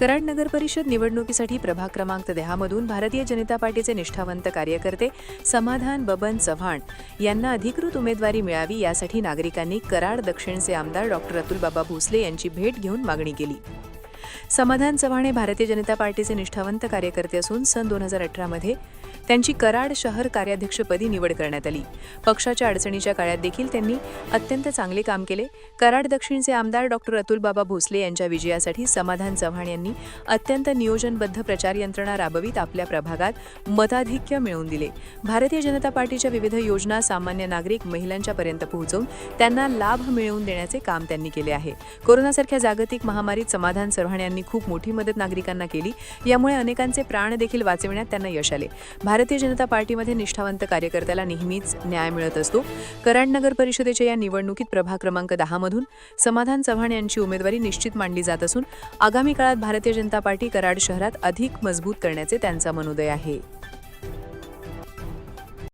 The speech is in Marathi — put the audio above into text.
कराड नगर परिषद निवडणुकीसाठी प्रभाग क्रमांक दहामधून भारतीय जनता पार्टीचे निष्ठावंत कार्यकर्ते समाधान बबन चव्हाण यांना अधिकृत उमेदवारी मिळावी यासाठी नागरिकांनी कराड दक्षिणचे आमदार डॉक्टर अतुलबाबा भोसले यांची भेट घेऊन मागणी केली. समाधान चव्हाण हे भारतीय जनता पार्टीचे निष्ठावंत कार्यकर्ते असून सन दोन हजार अठरामध्ये त्यांची कराड शहर कार्याध्यक्षपदी निवड करण्यात आली. पक्षाच्या अडचणीच्या काळात देखील त्यांनी अत्यंत चांगले काम केले. कराड दक्षिणचे आमदार डॉक्टर अतुलबाबा भोसले यांच्या विजयासाठी समाधान चव्हाण यांनी अत्यंत नियोजनबद्ध प्रचार यंत्रणा राबवीत आपल्या प्रभागात मताधिक्य मिळवून दिले. भारतीय जनता पार्टीच्या विविध योजना सामान्य नागरिक महिलांच्यापर्यंत पोहोचवून त्यांना लाभ मिळवून देण्याचे काम त्यांनी केले आहे. कोरोनासारख्या जागतिक महामारीत समाधान चव्हाण यांनी खूप मोठी मदत नागरिकांना केली. यामुळे अनेकांचे प्राण देखील वाचविण्यात त्यांना यश आले. भारतीय जनता पार्टीमध्ये निष्ठावंत कार्यकर्त्याला नेहमीच न्याय मिळत असतो. कराड नगर परिषदेच्या या निवडणुकीत प्रभाग क्रमांक दहामधून समाधान चव्हाण यांची उमेदवारी निश्चित मांडली जात असून आगामी काळात भारतीय जनता पार्टी कराड शहरात अधिक मजबूत करण्याचे त्यांचा मनोदय आहे.